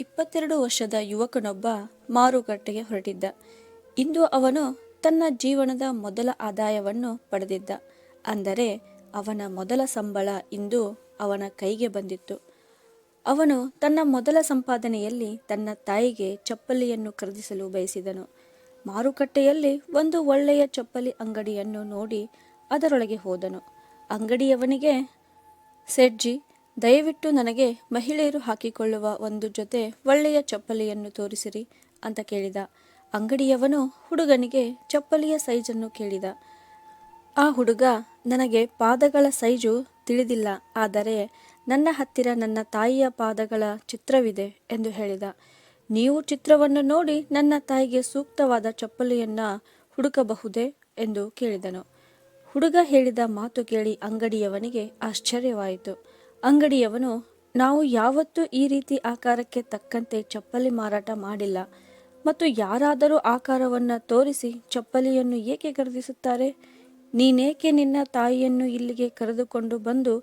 ಇಪ್ಪತ್ತೆರಡು ವರ್ಷದ ಯುವಕನೊಬ್ಬ ಮಾರುಕಟ್ಟೆಗೆ ಹೊರಟಿದ್ದ. ಇಂದು ಅವನು ತನ್ನ ಜೀವನದ ಮೊದಲ ಆದಾಯವನ್ನು ಪಡೆದಿದ್ದ. ಅಂದರೆ ಅವನ ಮೊದಲ ಸಂಬಳ ಇಂದು ಅವನ ಕೈಗೆ ಬಂದಿತ್ತು. ಅವನು ತನ್ನ ಮೊದಲ ಸಂಪಾದನೆಯಲ್ಲಿ ತನ್ನ ತಾಯಿಗೆ ಚಪ್ಪಲಿಯನ್ನು ಖರೀದಿಸಲು ಬಯಸಿದನು. ಮಾರುಕಟ್ಟೆಯಲ್ಲಿ ಒಂದು ಒಳ್ಳೆಯ ಚಪ್ಪಲಿ ಅಂಗಡಿಯನ್ನು ನೋಡಿ ಅದರೊಳಗೆ ಹೋದನು. ಅಂಗಡಿಯವನಿಗೆ, ಸೆಡ್ಜಿ ದಯವಿಟ್ಟು ನನಗೆ ಮಹಿಳೆಯರು ಹಾಕಿಕೊಳ್ಳುವ ಒಂದು ಜೊತೆ ಒಳ್ಳೆಯ ಚಪ್ಪಲಿಯನ್ನು ತೋರಿಸಿರಿ ಅಂತ ಕೇಳಿದ. ಅಂಗಡಿಯವನು ಹುಡುಗನಿಗೆ ಚಪ್ಪಲಿಯ ಸೈಜನ್ನು ಕೇಳಿದ. ಆ ಹುಡುಗ, ನನಗೆ ಪಾದಗಳ ಸೈಜು ತಿಳಿದಿಲ್ಲ, ಆದರೆ ನನ್ನ ಹತ್ತಿರ ನನ್ನ ತಾಯಿಯ ಪಾದಗಳ ಚಿತ್ರವಿದೆ ಎಂದು ಹೇಳಿದ. ನೀವು ಚಿತ್ರವನ್ನು ನೋಡಿ ನನ್ನ ತಾಯಿಗೆ ಸೂಕ್ತವಾದ ಚಪ್ಪಲಿಯನ್ನು ಹುಡುಕಬಹುದೇ? ಎಂದು ಕೇಳಿದನು. ಹುಡುಗ ಹೇಳಿದ ಮಾತು ಕೇಳಿ ಅಂಗಡಿಯವನಿಗೆ ಆಶ್ಚರ್ಯವಾಯಿತು. ಅಂಗಡಿಯವನು, ನಾವು ಯಾವತ್ತೂ ಈ ರೀತಿ ಆಕಾರಕ್ಕೆ ತಕ್ಕಂತೆ ಚಪ್ಪಲಿ ಮಾರಾಟ ಮಾಡಿಲ್ಲ. ಮತ್ತು ಯಾರಾದರೂ ಆಕಾರವನ್ನು ತೋರಿಸಿ ಚಪ್ಪಲಿಯನ್ನು ಏಕೆ ಖರೀದಿಸುತ್ತಾರೆ ನೀನೇಕೆ ನಿನ್ನ ತಾಯಿಯನ್ನು ಇಲ್ಲಿಗೆ ಕರೆದುಕೊಂಡು ಬಂದು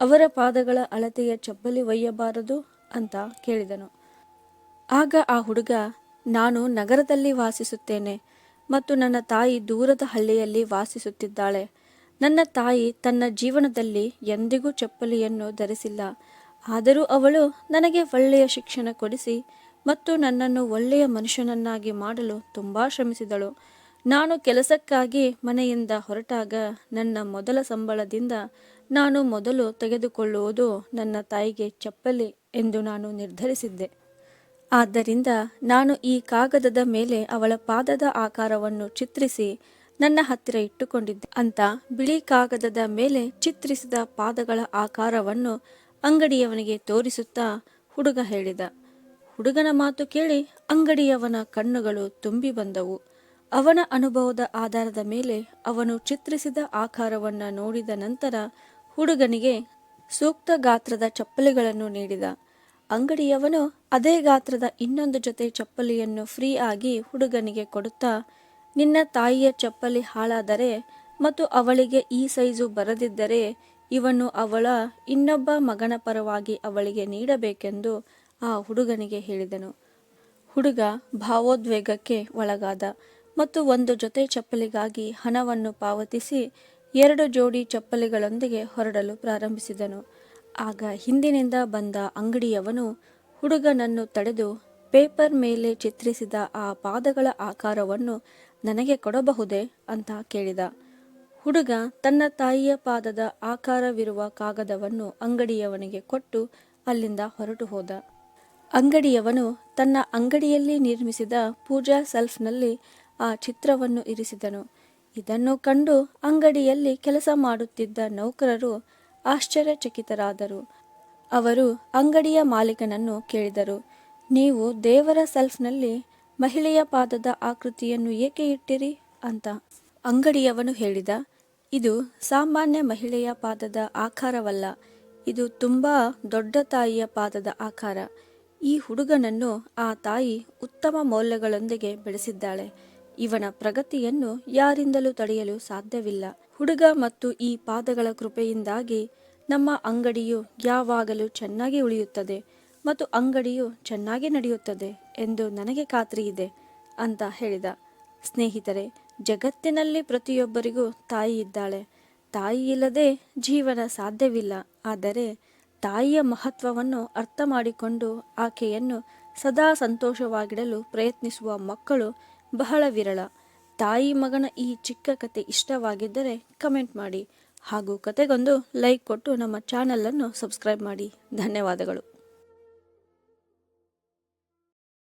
ಅವರ ಪಾದಗಳ ಅಳತೆಯ ಚಪ್ಪಲಿ ಒಯ್ಯಬಾರದು? ಅಂತ ಕೇಳಿದನು. ಆಗ ಆ ಹುಡುಗ, ನಾನು ನಗರದಲ್ಲಿ ವಾಸಿಸುತ್ತೇನೆ ಮತ್ತು ನನ್ನ ತಾಯಿ ದೂರದ ಹಳ್ಳಿಯಲ್ಲಿ ವಾಸಿಸುತ್ತಿದ್ದಾಳೆ. ನನ್ನ ತಾಯಿ ತನ್ನ ಜೀವನದಲ್ಲಿ ಎಂದಿಗೂ ಚಪ್ಪಲಿಯನ್ನು ಧರಿಸಿಲ್ಲ. ಆದರೂ ಅವಳು ನನಗೆ ಒಳ್ಳೆಯ ಶಿಕ್ಷಣ ಕೊಡಿಸಿ ಮತ್ತು ನನ್ನನ್ನು ಒಳ್ಳೆಯ ಮನುಷ್ಯನನ್ನಾಗಿ ಮಾಡಲು ತುಂಬ ಶ್ರಮಿಸಿದಳು. ನಾನು ಕೆಲಸಕ್ಕಾಗಿ ಮನೆಯಿಂದ ಹೊರಟಾಗ ನನ್ನ ಮೊದಲ ಸಂಬಳದಿಂದ ನಾನು ಮೊದಲು ತೆಗೆದುಕೊಳ್ಳುವುದು ನನ್ನ ತಾಯಿಗೆ ಚಪ್ಪಲಿ ಎಂದು ನಾನು ನಿರ್ಧರಿಸಿದ್ದೆ. ಆದ್ದರಿಂದ ನಾನು ಈ ಕಾಗದದ ಮೇಲೆ ಅವಳ ಪಾದದ ಆಕಾರವನ್ನು ಚಿತ್ರಿಸಿ ನನ್ನ ಹತ್ತಿರ ಇಟ್ಟುಕೊಂಡಿದ್ದೆ. ಅಂತ ಬಿಳಿ ಕಾಗದದ ಮೇಲೆ ಚಿತ್ರಿಸಿದ ಪಾದಗಳ ಆಕಾರವನ್ನು ಅಂಗಡಿಯವನಿಗೆ ತೋರಿಸುತ್ತಾ ಹುಡುಗ ಹೇಳಿದ. ಹುಡುಗನ ಮಾತು ಕೇಳಿ ಅಂಗಡಿಯವನ ಕಣ್ಣುಗಳು ತುಂಬಿ ಬಂದವು. ಅವನ ಅನುಭವದ ಆಧಾರದ ಮೇಲೆ ಅವನು ಚಿತ್ರಿಸಿದ ಆಕಾರವನ್ನು ನೋಡಿದ ನಂತರ ಹುಡುಗನಿಗೆ ಸೂಕ್ತ ಗಾತ್ರದ ಚಪ್ಪಲಿಗಳನ್ನು ನೀಡಿದ. ಅಂಗಡಿಯವನು ಅದೇ ಗಾತ್ರದ ಇನ್ನೊಂದು ಜೊತೆ ಚಪ್ಪಲಿಯನ್ನು ಫ್ರೀ ಆಗಿ ಹುಡುಗನಿಗೆ ಕೊಡುತ್ತಾ ನಿನ್ನ ತಾಯಿಯ ಚಪ್ಪಲಿ ಹಾಳಾದರೆ ಮತ್ತು ಅವಳಿಗೆ ಈ ಸೈಜು ಬರದಿದ್ದರೆ ಇವನು ಅವಳ ಇನ್ನೊಬ್ಬ ಮಗನ ಪರವಾಗಿ ಅವಳಿಗೆ ನೀಡಬೇಕೆಂದು ಆ ಹುಡುಗನಿಗೆ ಹೇಳಿದನು. ಹುಡುಗ ಭಾವೋದ್ವೇಗಕ್ಕೆ ಒಳಗಾದ ಮತ್ತು ಒಂದು ಜೊತೆ ಚಪ್ಪಲಿಗಾಗಿ ಹಣವನ್ನು ಪಾವತಿಸಿ ಎರಡು ಜೋಡಿ ಚಪ್ಪಲಿಗಳೊಂದಿಗೆ ಹೊರಡಲು ಪ್ರಾರಂಭಿಸಿದನು. ಆಗ ಹಿಂದಿನಿಂದ ಬಂದ ಅಂಗಡಿಯವನು ಹುಡುಗನನ್ನು ತಡೆದು ಪೇಪರ್ ಮೇಲೆ ಚಿತ್ರಿಸಿದ ಆ ಪಾದಗಳ ಆಕಾರವನ್ನು ನನಗೆ ಕೊಡಬಹುದೇ ಅಂತ ಕೇಳಿದ. ಹುಡುಗ ತನ್ನ ತಾಯಿಯ ಪಾದದ ಆಕಾರವಿರುವ ಕಾಗದವನ್ನು ಅಂಗಡಿಯವನಿಗೆ ಕೊಟ್ಟು ಅಲ್ಲಿಂದ ಹೊರಟು ಹೋದ. ಅಂಗಡಿಯವನು ತನ್ನ ಅಂಗಡಿಯಲ್ಲಿ ನಿರ್ಮಿಸಿದ ಪೂಜಾ ಸೆಲ್ಫ್ನಲ್ಲಿ ಆ ಚಿತ್ರವನ್ನು ಇರಿಸಿದನು. ಇದನ್ನು ಕಂಡು ಅಂಗಡಿಯಲ್ಲಿ ಕೆಲಸ ಮಾಡುತ್ತಿದ್ದ ನೌಕರರು ಆಶ್ಚರ್ಯಚಕಿತರಾದರು. ಅವರು ಅಂಗಡಿಯ ಮಾಲೀಕನನ್ನು ಕೇಳಿದರು. ನೀವು ದೇವರ ಸೆಲ್ಫ್ನಲ್ಲಿ ಮಹಿಳೆಯ ಪಾದದ ಆಕೃತಿಯನ್ನು ಏಕೆ ಇಟ್ಟಿರಿ ಅಂತ ಅಂಗಡಿಯವನು ಹೇಳಿದ, ಇದು ಸಾಮಾನ್ಯ ಮಹಿಳೆಯ ಪಾದದ ಆಕಾರವಲ್ಲ, ಇದು ತುಂಬ ದೊಡ್ಡ ತಾಯಿಯ ಪಾದದ ಆಕಾರ. ಈ ಹುಡುಗನನ್ನು ಆ ತಾಯಿ ಉತ್ತಮ ಮೌಲ್ಯಗಳೊಂದಿಗೆ ಬೆಳೆಸಿದ್ದಾಳೆ. ಇವನ ಪ್ರಗತಿಯನ್ನು ಯಾರಿಂದಲೂ ತಡೆಯಲು ಸಾಧ್ಯವಿಲ್ಲ. ಹುಡುಗ ಮತ್ತು ಈ ಪಾದಗಳ ಕೃಪೆಯಿಂದಾಗಿ ನಮ್ಮ ಅಂಗಡಿಯು ಯಾವಾಗಲೂ ಚೆನ್ನಾಗಿ ಉಳಿಯುತ್ತದೆ. ಮತ್ತು ಅಂಗಡಿಯು ಚೆನ್ನಾಗಿ ನಡೆಯುತ್ತದೆ ಎಂದು ನನಗೆ ಖಾತ್ರಿ ಇದೆ ಅಂತ ಹೇಳಿದ. ಸ್ನೇಹಿತರೆ, ಜಗತ್ತಿನಲ್ಲಿ ಪ್ರತಿಯೊಬ್ಬರಿಗೂ ತಾಯಿ ಇದ್ದಾಳೆ. ತಾಯಿ ಇಲ್ಲದೆ ಜೀವನ ಸಾಧ್ಯವಿಲ್ಲ. ಆದರೆ ತಾಯಿಯ ಮಹತ್ವವನ್ನು ಅರ್ಥ ಮಾಡಿಕೊಂಡು ಆಕೆಯನ್ನು ಸದಾ ಸಂತೋಷವಾಗಿಡಲು ಪ್ರಯತ್ನಿಸುವ ಮಕ್ಕಳು ಬಹಳ ವಿರಳ. ತಾಯಿ ಮಗನ ಈ ಚಿಕ್ಕ ಕತೆ ಇಷ್ಟವಾಗಿದ್ದರೆ ಕಮೆಂಟ್ ಮಾಡಿ ಹಾಗೂ ಕತೆಗೊಂದು ಲೈಕ್ ಕೊಟ್ಟು ನಮ್ಮ ಚಾನಲನ್ನು ಸಬ್ಸ್ಕ್ರೈಬ್ ಮಾಡಿ. ಧನ್ಯವಾದಗಳು.